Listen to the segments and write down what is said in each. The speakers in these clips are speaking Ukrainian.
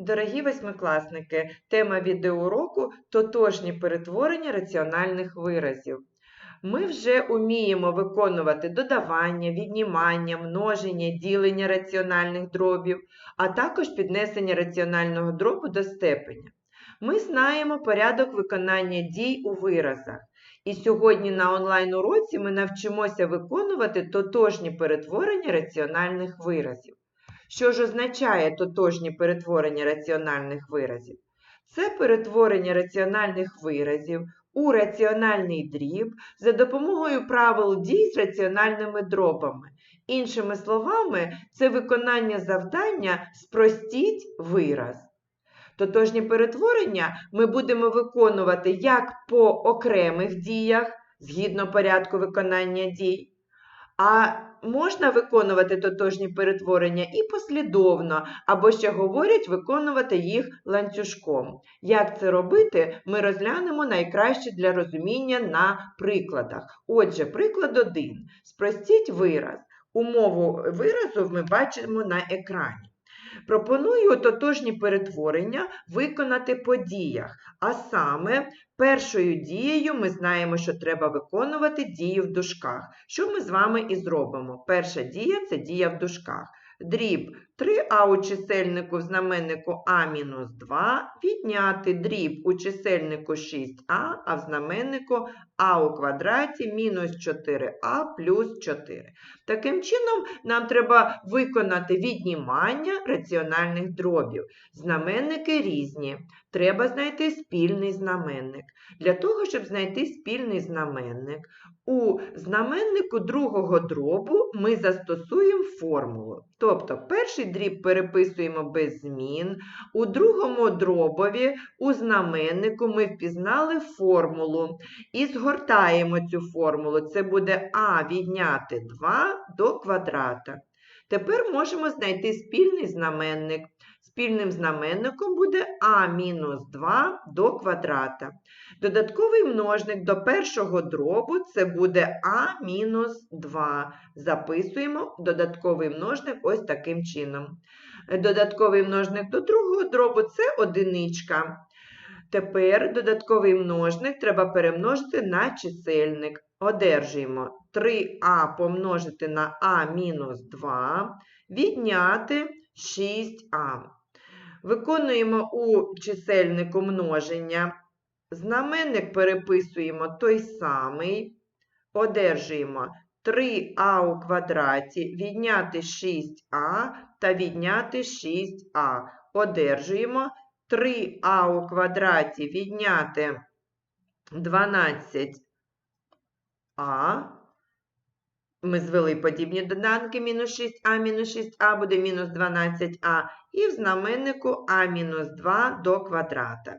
Дорогі восьмикласники, тема відеоуроку – тотожні перетворення раціональних виразів. Ми вже уміємо виконувати додавання, віднімання, множення, ділення раціональних дробів, а також піднесення раціонального дробу до степеня. Ми знаємо порядок виконання дій у виразах. І сьогодні на онлайн-уроці ми навчимося виконувати тотожні перетворення раціональних виразів. Що ж означає тотожні перетворення раціональних виразів? Це перетворення раціональних виразів у раціональний дріб за допомогою правил дій з раціональними дробами. Іншими словами, це виконання завдання спростіть вираз. Тотожні перетворення ми будемо виконувати як по окремих діях, згідно порядку виконання дій, а можна виконувати тотожні перетворення і послідовно, або ще говорять виконувати їх ланцюжком. Як це робити, ми розглянемо найкраще для розуміння на прикладах. Отже, приклад 1. Спростіть вираз. Умову виразу ми бачимо на екрані. Пропоную тотожні перетворення виконати по діях, а саме першою дією ми знаємо, що треба виконувати дію в дужках. Що ми з вами і зробимо? Перша дія це дія в дужках. Дріб 3а у чисельнику в знаменнику А-2 відняти дріб у чисельнику 6а, а в знаменнику а у квадраті мінус 4а плюс 4. Таким чином, нам треба виконати віднімання раціональних дробів. Знаменники різні. Треба знайти спільний знаменник. Для того, щоб знайти спільний знаменник, у знаменнику другого дробу ми застосуємо формулу. Тобто перший дріб переписуємо без змін, у другому дробові у знаменнику ми впізнали формулу і згортаємо цю формулу. Це буде а відняти 2 до квадрата. Тепер можемо знайти спільний знаменник. Спільним знаменником буде а-2 до квадрата. Додатковий множник до першого дробу це буде а-2. Записуємо додатковий множник ось таким чином. Додатковий множник до другого дробу це одиничка. Тепер додатковий множник треба перемножити на чисельник. Одержуємо 3а помножити на а-2, відняти 6а. Виконуємо у чисельнику множення. Знаменник переписуємо той самий. Одержуємо 3а у квадраті, відняти 6а та відняти 6а. Одержуємо 3а у квадраті відняти 12а. Ми звели подібні доданки мінус 6а, мінус 6а буде мінус 12а. І в знаменнику а мінус 2 до квадрата.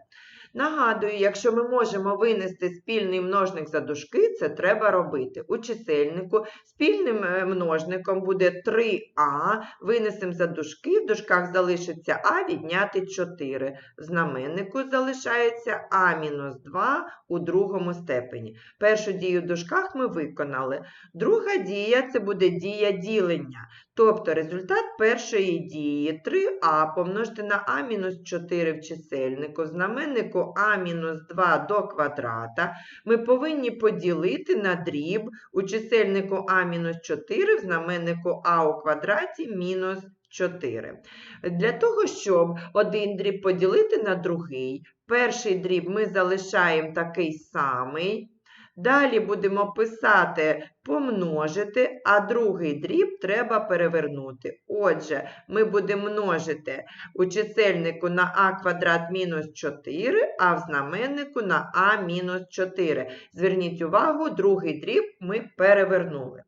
Нагадую, якщо ми можемо винести спільний множник за дужки, це треба робити. У чисельнику спільним е, множником буде 3а, винесемо за дужки, в дужках залишиться а відняти 4. В знаменнику залишається а-2 у другому степені. Першу дію в дужках ми виконали. Друга дія це буде дія ділення. Тобто результат першої дії 3а помножити на а-4 в чисельнику, в знаменнику а-2 до квадрата ми повинні поділити на дріб у чисельнику а-4 в знаменнику а у квадраті мінус 4. Для того, щоб один дріб поділити на другий, перший дріб ми залишаємо такий самий. Далі будемо писати помножити, а другий дріб треба перевернути. Отже, ми будемо множити у чисельнику на а квадрат мінус 4, а в знаменнику на а мінус 4. Зверніть увагу, другий дріб ми перевернули.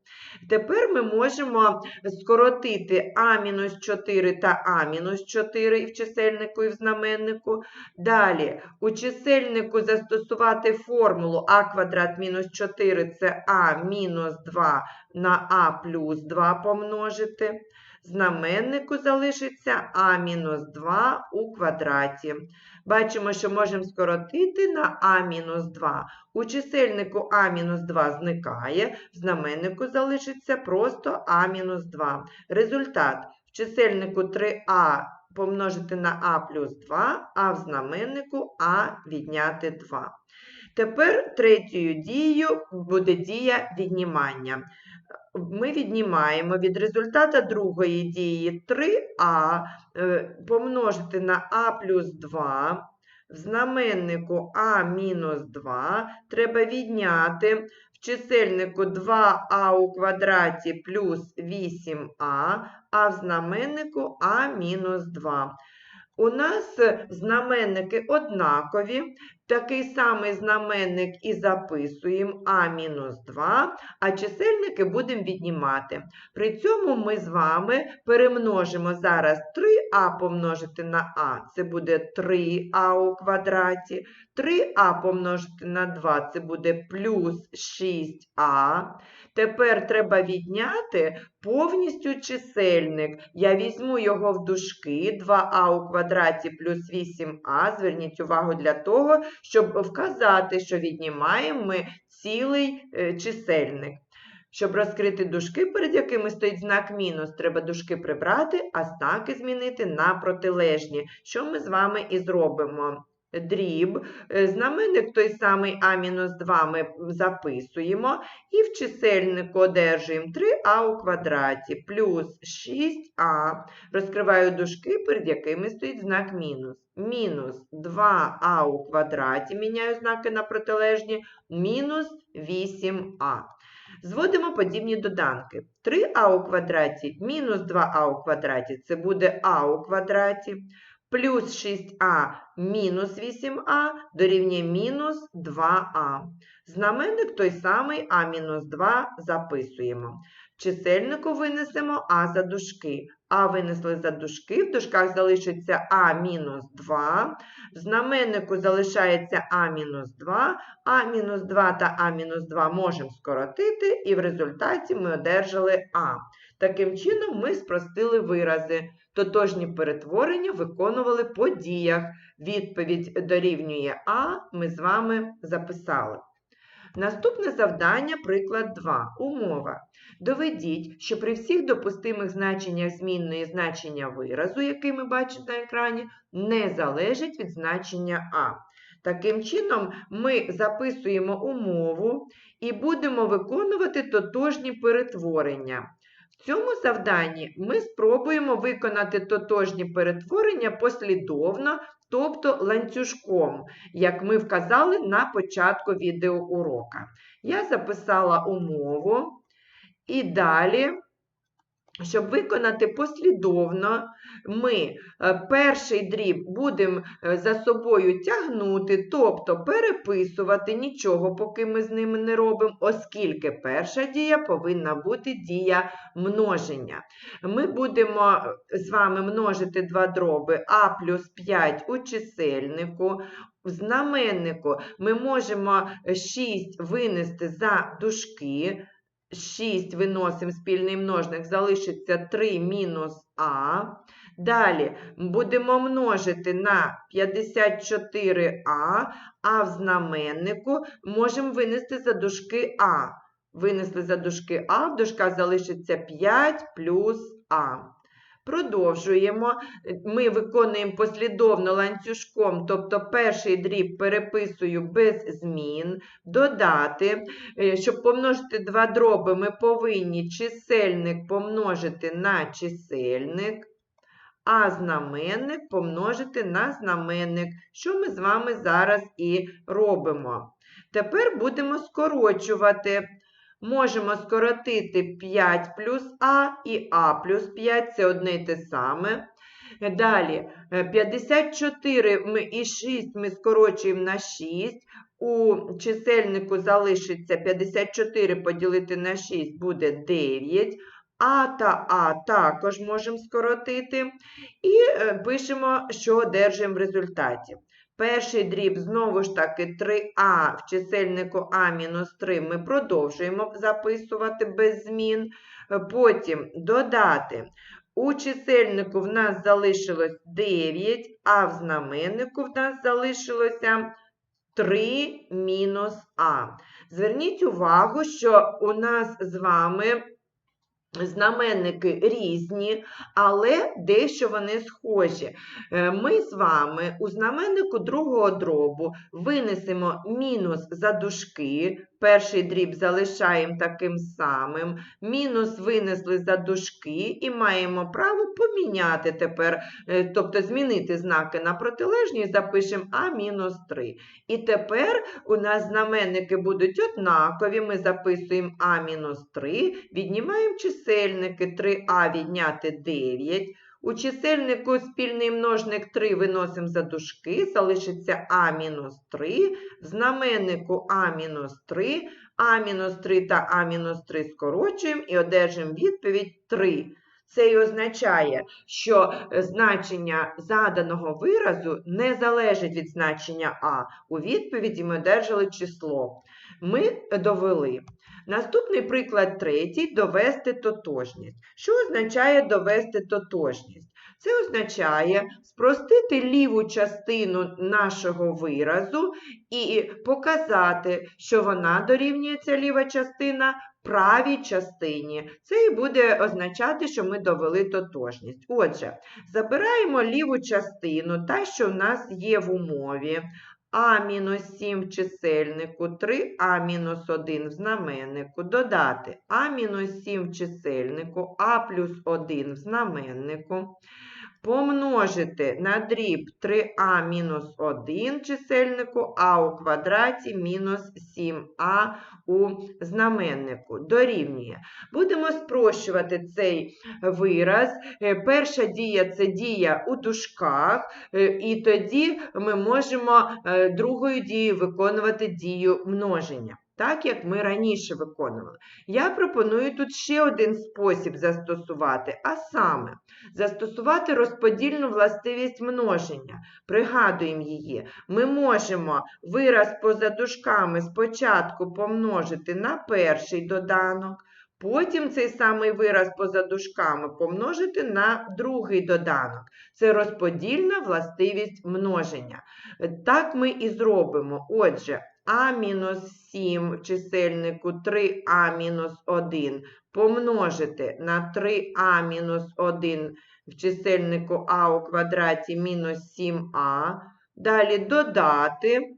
Тепер ми можемо скоротити а-4 та а-4 і в чисельнику і в знаменнику. Далі у чисельнику застосувати формулу а квадрат мінус 4 це а мінус 2 на а плюс 2 помножити. Знаменнику залишиться А мінус 2 у квадраті. Бачимо, що можемо скоротити на А мінус 2. У чисельнику А мінус 2 зникає, в знаменнику залишиться просто А мінус 2. Результат в чисельнику 3а помножити на а плюс 2, а в знаменнику а відняти 2. Тепер третьою дією буде дія віднімання. Ми віднімаємо від результата другої дії 3а е, помножити на а плюс 2. В знаменнику а мінус 2 треба відняти в чисельнику 2а у квадраті плюс 8а, а в знаменнику а мінус 2. У нас знаменники однакові, такий самий знаменник і записуємо а-2, а чисельники будемо віднімати. При цьому ми з вами перемножимо зараз 3а помножити на а, це буде 3а у квадраті, 3а помножити на 2, це буде плюс 6а. Тепер треба відняти повністю чисельник. Я візьму його в дужки 2а у квадраті плюс 8а. Зверніть увагу для того, щоб вказати, що віднімаємо ми цілий е, чисельник. Щоб розкрити дужки, перед якими стоїть знак мінус, треба дужки прибрати, а знаки змінити на протилежні, що ми з вами і зробимо. Дріб, е, знаменник той самий А-2 ми записуємо, і в чисельнику одержуємо 3а у квадраті плюс 6а. Розкриваю дужки, перед якими стоїть знак мінус. Мінус 2а у квадраті, міняю знаки на протилежні, мінус 8а. Зводимо подібні доданки. 3а у квадраті мінус 2а у квадраті це буде а у квадраті. Плюс 6а мінус 8а дорівнює мінус 2а. Знаменник той самий а мінус 2 записуємо. Чисельнику винесемо а за дужки. А винесли за дужки, в дужках залишиться а мінус 2, в знаменнику залишається а мінус 2, а мінус 2 та а мінус 2 можемо скоротити, і в результаті ми одержали а. Таким чином, ми спростили вирази. Тотожні перетворення виконували по діях. Відповідь дорівнює А ми з вами записали. Наступне завдання, приклад 2. Умова. Доведіть, що при всіх допустимих значеннях змінної значення виразу, який ми бачимо на екрані, не залежить від значення А. Таким чином, ми записуємо умову і будемо виконувати тотожні перетворення. В цьому завданні ми спробуємо виконати тотожні перетворення послідовно, тобто ланцюжком, як ми вказали на початку відеоурока. Я записала умову і далі щоб виконати послідовно, ми е, перший дріб будемо е, за собою тягнути, тобто переписувати нічого, поки ми з ними не робимо, оскільки перша дія повинна бути дія множення. Ми будемо е, з вами множити два дроби а плюс 5 у чисельнику. В знаменнику ми можемо 6 винести за дужки. 6 виносимо спільний множник, залишиться 3 мінус А. Далі будемо множити на 54А, а в знаменнику можемо винести за дужки А. Винесли за дужки А, в дужках залишиться 5 плюс А. Продовжуємо. Ми виконуємо послідовно ланцюжком, тобто перший дріб переписую без змін, додати. Е, щоб помножити два дроби, ми повинні чисельник помножити на чисельник, а знаменник помножити на знаменник, що ми з вами зараз і робимо. Тепер будемо скорочувати. Можемо скоротити 5 плюс А і А плюс 5 це одне й те саме. Далі 54 е, і 6 ми скорочуємо на 6. У чисельнику залишиться 54 поділити на 6 буде 9. А та А також можемо скоротити. І е, пишемо, що одержуємо в результаті. Перший дріб, знову ж таки, 3а в чисельнику А-3 ми продовжуємо записувати без змін. Потім додати. У чисельнику в нас залишилось 9, а в знаменнику в нас залишилося 3 мінус А. Зверніть увагу, що у нас з вами знаменники різні, але дещо вони схожі. Е, Ми з вами у знаменнику другого дробу винесемо мінус за дужки, перший дріб залишаємо таким самим, мінус винесли за дужки і маємо право поміняти тепер, е, тобто змінити знаки на протилежні запишемо А мінус 3. І тепер у нас знаменники будуть однакові, ми записуємо А мінус 3, віднімаємо чисельники 3А відняти 9. У чисельнику спільний множник 3 виносимо за дужки, залишиться А мінус 3, в знаменнику А мінус 3, А мінус 3 та А мінус 3 скорочуємо і одержимо відповідь 3. Це і означає, що значення заданого виразу не залежить від значення А. У відповіді ми одержали число. Ми довели. Наступний приклад третій довести тотожність. Що означає довести тотожність? Це означає спростити ліву частину нашого виразу і показати, що вона дорівнює ця ліва частина правій частині. Це і буде означати, що ми довели тотожність. Отже, забираємо ліву частину, та, що в нас є в умові. А-7 в чисельнику, 3А-1 в знаменнику, додати. А-7 в чисельнику, А плюс 1 в знаменнику, помножити на дріб 3А мінус 1 чисельнику, А у квадраті мінус 7А у знаменнику. Дорівнює. Будемо спрощувати цей вираз. Е, Перша дія це дія у дужках, е, і тоді ми можемо е, другою дією виконувати дію множення. Так, як ми раніше виконували. Я пропоную тут ще один спосіб застосувати, а саме застосувати розподільну властивість множення. Пригадуємо її. Ми можемо вираз поза дужками спочатку помножити на перший доданок, потім цей самий вираз поза дужками помножити на другий доданок. Це розподільна властивість множення. Так ми і зробимо. Отже, а-7 в чисельнику 3а-1 помножити на 3а-1 в чисельнику а у квадраті мінус 7а. Далі додати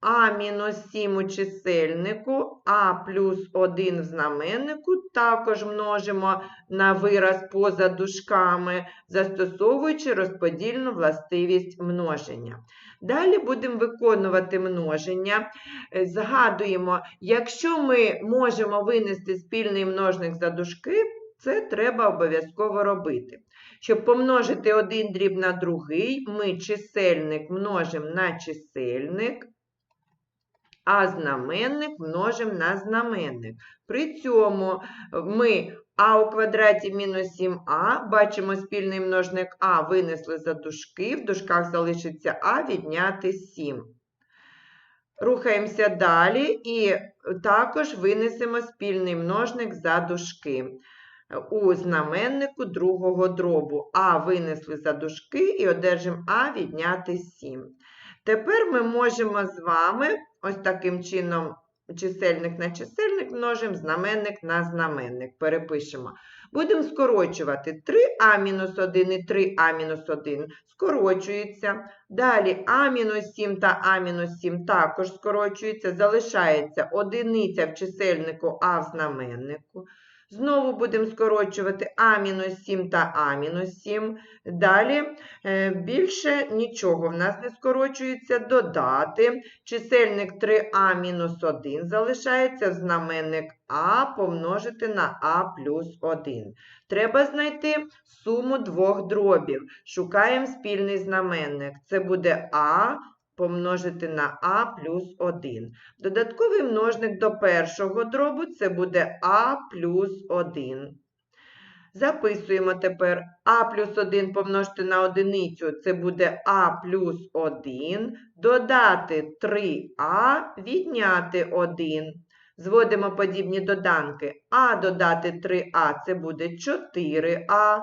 а-7 у чисельнику, а плюс 1 в знаменнику, також множимо на вираз поза дужками, застосовуючи розподільну властивість множення. Далі будемо виконувати множення. Е, Згадуємо, якщо ми можемо винести спільний множник за дужки, це треба обов'язково робити. Щоб помножити один дріб на другий, ми чисельник множимо на чисельник, а знаменник множимо на знаменник. При цьому ми а у квадраті мінус 7а, бачимо спільний множник а винесли за дужки, в дужках залишиться а відняти 7. Рухаємося далі і також винесемо спільний множник за дужки. У знаменнику другого дробу а винесли за дужки і одержимо а відняти 7. Тепер ми можемо з вами ось таким чином чисельник на чисельник множимо, знаменник на знаменник. Перепишемо. Будемо скорочувати 3а-1 і 3а-1 скорочується. Далі а-7 та а-7 також скорочується. Залишається одиниця в чисельнику а в знаменнику. Знову будемо скорочувати А-7 та А-7. Далі е, більше нічого в нас не скорочується. Додати. Чисельник 3А-1 залишається в знаменник А помножити на А плюс 1. Треба знайти суму двох дробів. Шукаємо спільний знаменник. Це буде А помножити на А плюс 1. Додатковий множник до першого дробу це буде А плюс 1. Записуємо тепер А плюс 1 помножити на одиницю, це буде А плюс 1. Додати 3А, відняти 1. Зводимо подібні доданки. А додати 3А це буде 4А.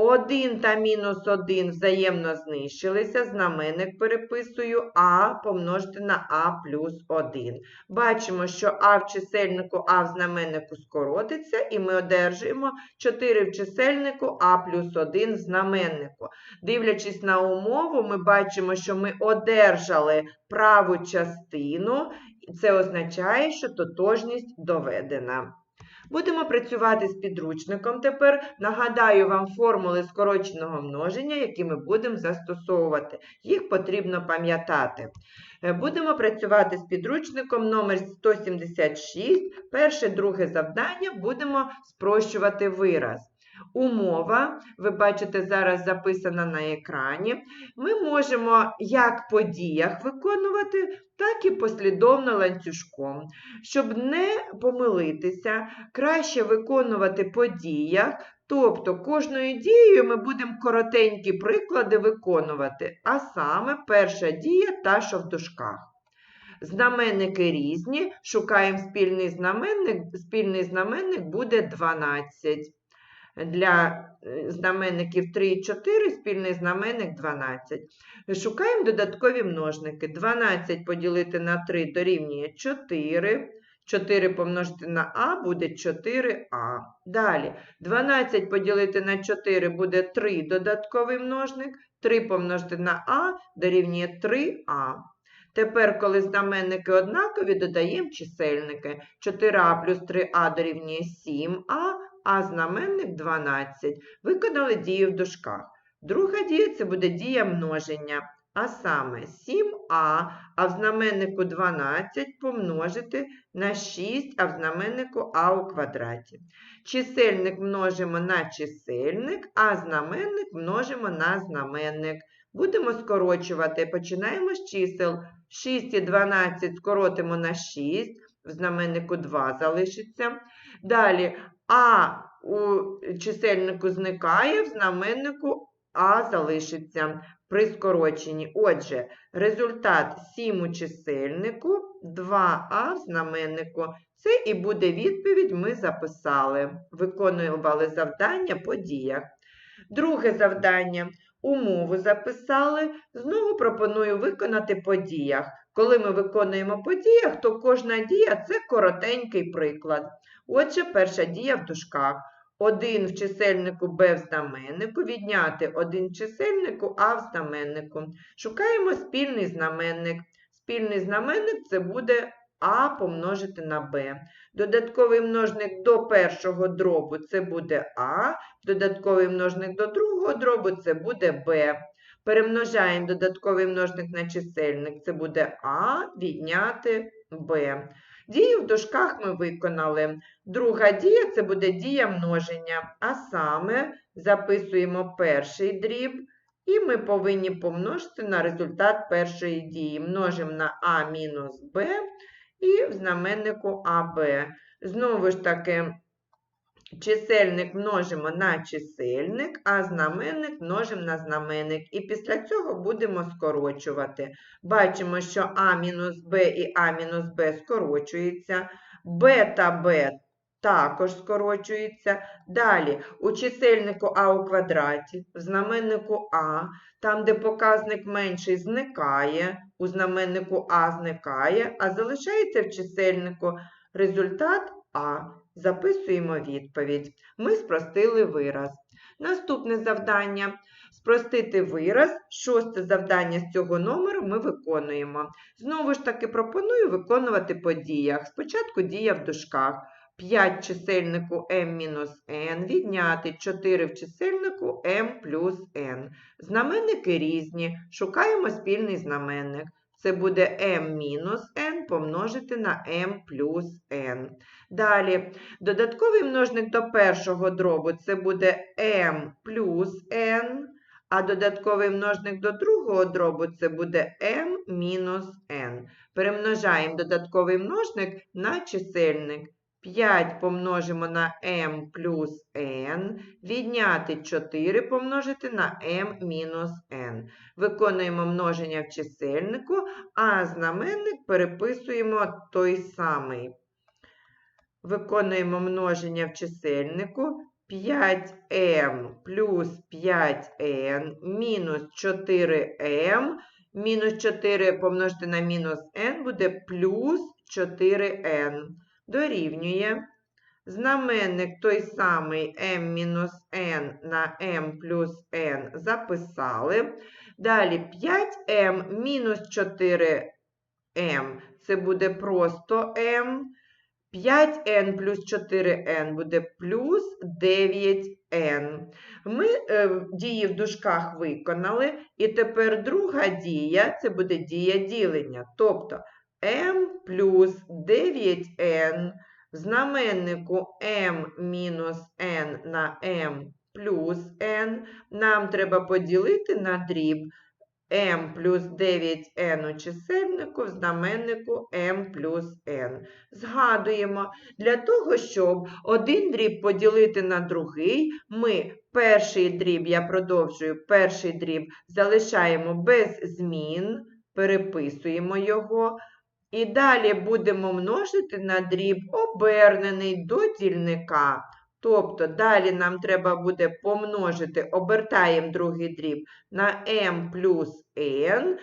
1 та мінус 1 взаємно знищилися, знаменник переписую а помножити на а плюс 1. Бачимо, що а в чисельнику, а в знаменнику скоротиться, і ми одержуємо 4 в чисельнику, а плюс 1 в знаменнику. Дивлячись на умову, ми бачимо, що ми одержали праву частину, це означає, що тотожність доведена. Будемо працювати з підручником тепер. Нагадаю вам формули скороченого множення, які ми будемо застосовувати. Їх потрібно пам'ятати. Е, Будемо працювати з підручником номер 176. Перше, друге завдання будемо спрощувати вираз. Умова, ви бачите, зараз записана на екрані. Ми можемо як по діях виконувати, так і послідовно ланцюжком. Щоб не помилитися, краще виконувати по діях, тобто кожною дією ми будемо коротенькі приклади виконувати, а саме перша дія та що в дужках. Знаменники різні, шукаємо спільний знаменник, спільний знаменник буде 12. Для е, знаменників 3 і 4 спільний знаменник 12. Шукаємо додаткові множники. 12 поділити на 3 дорівнює 4. 4 помножити на а буде 4а. Далі 12 поділити на 4 буде 3 додатковий множник. 3 помножити на а дорівнює 3а. Тепер, коли знаменники однакові, додаємо чисельники. 4а плюс 3а дорівнює 7а, а знаменник 12. Виконали дію в дужках. Друга дія це буде дія множення, а саме 7а, а в знаменнику 12 помножити на 6, а в знаменнику а у квадраті. Чисельник множимо на чисельник, а знаменник множимо на знаменник. Будемо скорочувати. Починаємо з чисел. 6 і 12 скоротимо на 6, в знаменнику 2 залишиться. Далі а у чисельнику зникає, в знаменнику а залишиться при скороченні. Отже, результат 7 у чисельнику, 2а в знаменнику. Це і буде відповідь, ми записали. Виконували завдання по діях. Друге завдання. Умову записали. Знову пропоную виконати по діях. Коли ми виконуємо по то кожна дія це коротенький приклад. Отже, перша дія в дужках. 1 в чисельнику b в знаменнику, відняти 1 в чисельнику а в знаменнику. Шукаємо спільний знаменник. Спільний знаменник це буде а помножити на b. Додатковий множник до першого дробу це буде а, додатковий множник до другого дробу це буде b. Перемножаємо додатковий множник на чисельник, це буде а відняти b. Дію в дужках ми виконали. Друга дія це буде дія множення, а саме записуємо перший дріб, і ми повинні помножити на результат першої дії. Множимо на а мінус b і в знаменнику АБ. Знову ж таки, чисельник множимо на чисельник, а знаменник множимо на знаменник. І після цього будемо скорочувати. Бачимо, що А мінус Б і А мінус Б скорочуються, Б та Б також скорочуються. Далі у чисельнику А у квадраті, в знаменнику А, там, де показник менший, зникає, у знаменнику А зникає, а залишається в чисельнику результат А. Записуємо відповідь. Ми спростили вираз. Наступне завдання. Спростити вираз. Шосте завдання з цього номеру ми виконуємо. Знову ж таки, пропоную виконувати по діях. Спочатку дія в дужках. 5 в чисельнику m-n відняти 4 в чисельнику m плюс n. Знаменники різні. Шукаємо спільний знаменник. Це буде m-n помножити на m плюс n. Далі, додатковий множник до першого дробу це буде m плюс n, а додатковий множник до другого дробу це буде m мінус n. Перемножаємо додатковий множник на чисельник. 5 помножимо на m плюс n, відняти 4 помножити на m мінус n. Виконуємо множення в чисельнику, а знаменник переписуємо той самий. Виконуємо множення в чисельнику. 5m плюс 5n мінус 4m мінус 4 помножити на мінус n буде плюс 4n. Дорівнює. Знаменник той самий m мінус n на m плюс n записали. Далі 5m мінус 4m це буде просто m. 5n плюс 4n буде плюс 9n. Ми е, дії в дужках виконали, і тепер друга дія це буде дія ділення. Тобто m плюс 9n в знаменнику m мінус n на m плюс n нам треба поділити на дріб m плюс 9n у чисельнику в знаменнику m плюс n. Згадуємо, для того, щоб один дріб поділити на другий, ми перший дріб, я продовжую, перший дріб залишаємо без змін, переписуємо його. І далі будемо множити на дріб обернений до дільника. Тобто далі нам треба буде помножити, обертаємо другий дріб на m плюс n,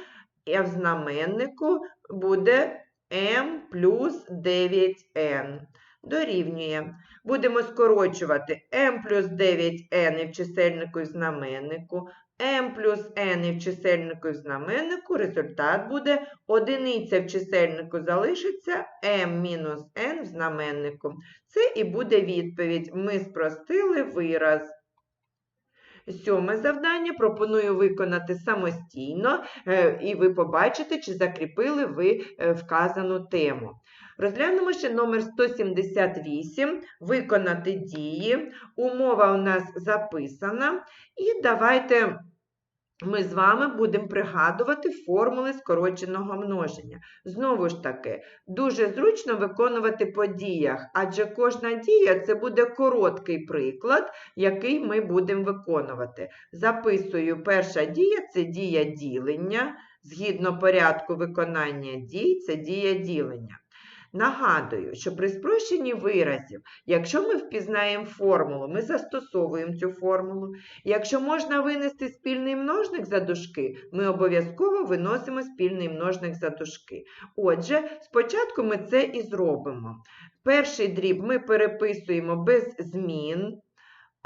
і в знаменнику буде m плюс 9n. Дорівнює. Будемо скорочувати m плюс 9n і в чисельнику і в знаменнику, m плюс n в чисельнику і в знаменнику, результат буде одиниця в чисельнику залишиться m мінус n в знаменнику. Це і буде відповідь. Ми спростили вираз. Сьоме завдання пропоную виконати самостійно, е, і ви побачите, чи закріпили ви е, вказану тему. Розглянемо ще номер 178, виконати дії. Умова у нас записана. І давайте ми з вами будемо пригадувати формули скороченого множення. Знову ж таки, дуже зручно виконувати по діях, адже кожна дія це буде короткий приклад, який ми будемо виконувати. Записую, перша дія це дія ділення. Згідно порядку виконання дій, це дія ділення. Нагадую, що при спрощенні виразів, якщо ми впізнаємо формулу, ми застосовуємо цю формулу. Якщо можна винести спільний множник за дужки, ми обов'язково виносимо спільний множник за дужки. Отже, спочатку ми це і зробимо. Перший дріб ми переписуємо без змін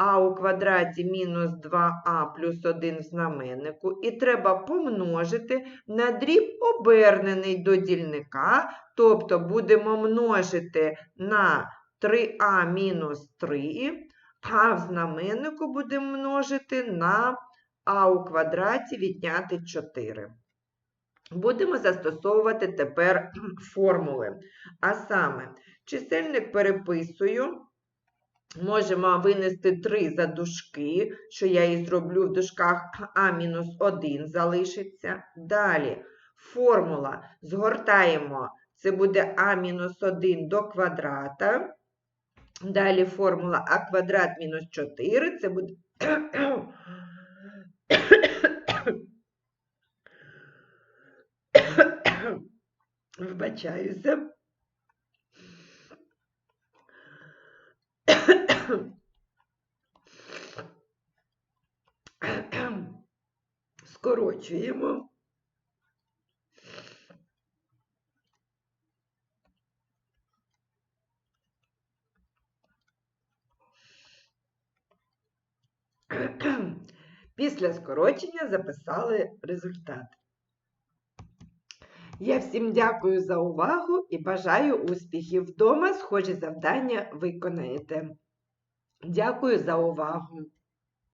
а у квадраті мінус 2а плюс 1 в знаменнику, і треба помножити на дріб обернений до дільника, тобто будемо множити на 3а мінус 3, а в знаменнику будемо множити на а у квадраті відняти 4. Будемо застосовувати тепер формули. А саме, чисельник переписую. Можемо винести 3 за дужки, що я і зроблю в дужках А-1 залишиться. Далі формула згортаємо, це буде А-1 до квадрата. Далі формула А квадрат мінус 4, це буде. Вибачаюся. Скорочуємо. Після скорочення записали результат. Я всім дякую за увагу і бажаю успіхів вдома. Схожі завдання виконаєте. Дякую за увагу!